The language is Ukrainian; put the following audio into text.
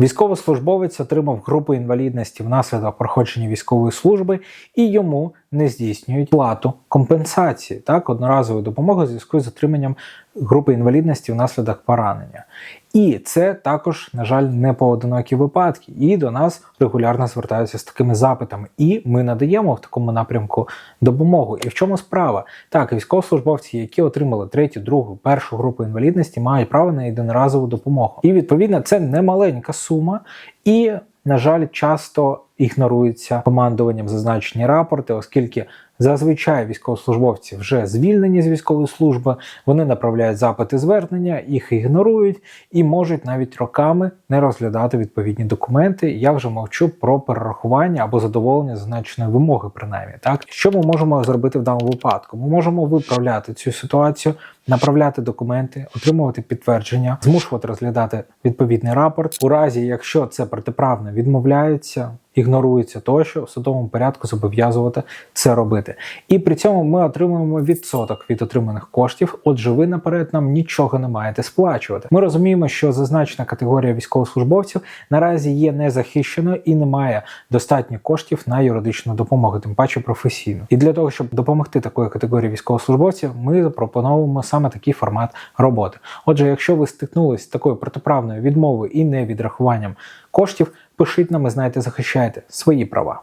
Військовослужбовець отримав групу інвалідності внаслідок проходження військової служби і йому не здійснюють плату компенсації, так, одноразової допомоги у зв'язку з отриманням групи інвалідності внаслідок поранення. І це також, на жаль, не поодинокі випадки. І до нас регулярно звертаються з такими запитами. І ми надаємо в такому напрямку допомогу. І в чому справа? Так, військовослужбовці, які отримали третю, другу, першу групу інвалідності, мають право на єдиноразову допомогу. І відповідно це не маленька сума. І, на жаль, часто ігноруються командуванням зазначені рапорти, оскільки зазвичай військовослужбовці вже звільнені з військової служби, вони направляють запити звернення, їх ігнорують і можуть навіть роками не розглядати відповідні документи. Я вже мовчу про перерахування або задоволення зазначеної вимоги, принаймні. Так, що ми можемо зробити в даному випадку? Ми можемо виправляти цю ситуацію, направляти документи, отримувати підтвердження, змушувати розглядати відповідний рапорт. У разі, якщо це протиправно відмовляється, ігнорується тощо, в судовому порядку зобов'язувати це робити. І при цьому ми отримуємо відсоток від отриманих коштів. Отже, ви наперед нам нічого не маєте сплачувати. Ми розуміємо, що зазначена категорія військовослужбовців наразі є незахищеною і не має достатньо коштів на юридичну допомогу, тим паче професійну. І для того, щоб допомогти такої категорії військовослужбовців, ми запропонуємо саме такий формат роботи. Отже, якщо ви стикнулись з такою протиправною відмовою і невідрахуванням коштів, пишіть нам, і знаєте, захищайте свої права.